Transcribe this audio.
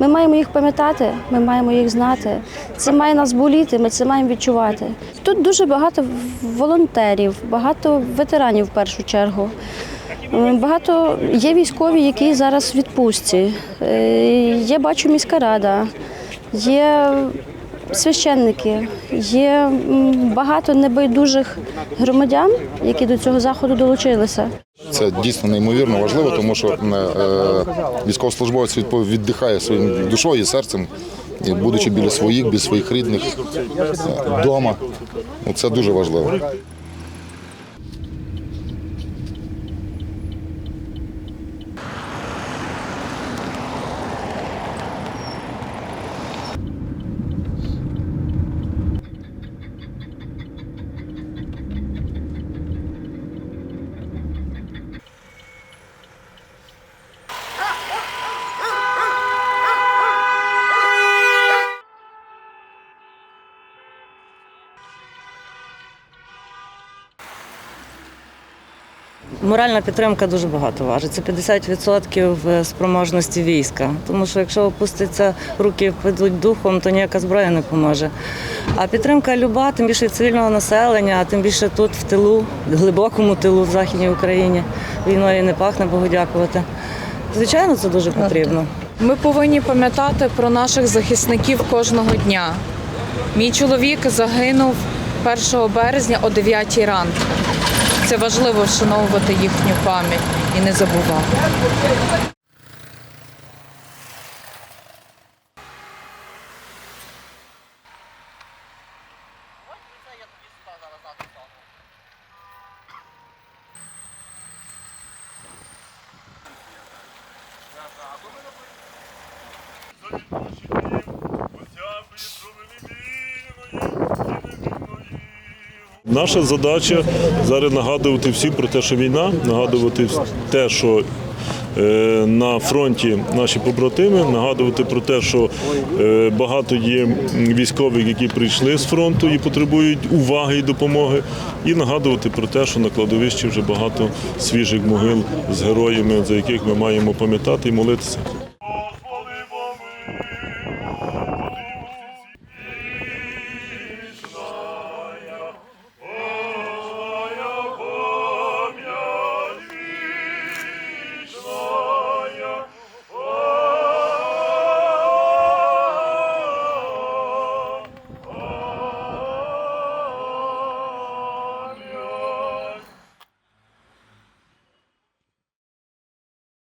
Ми маємо їх пам'ятати, ми маємо їх знати. Це має нас боліти, ми це маємо відчувати. Тут дуже багато волонтерів, багато ветеранів в першу чергу. Е, Багато є військові, які зараз в відпустці. Е, Є, бачу, міська рада, є священники, є багато небайдужих громадян, які до цього заходу долучилися. Це дійсно неймовірно важливо, тому що е, е, військовослужбовець віддихає своїм душою і серцем, будучи біля своїх, біля своїх рідних вдома. Це дуже важливо. Моральна підтримка дуже багато важить. Це 50% спроможності війська. Тому що якщо опуститься руки, підуть духом, то ніяка зброя не поможе. А підтримка люба, тим більше цивільного населення, а тим більше тут, в тилу, глибокому тилу в Західній Україні. Війною не пахне, Богу дякувати. Звичайно, це дуже потрібно. Ми повинні пам'ятати про наших захисників кожного дня. Мій чоловік загинув 1 березня о 9 ранку. Це важливо вшановувати їхню пам'ять і не забувати. Наша задача зараз нагадувати всім про те, що війна, нагадувати те, що е, на фронті наші побратими, нагадувати про те, що е, багато є військових, які прийшли з фронту і потребують уваги і допомоги, і нагадувати про те, що на кладовищі вже багато свіжих могил з героями, за яких ми маємо пам'ятати і молитися.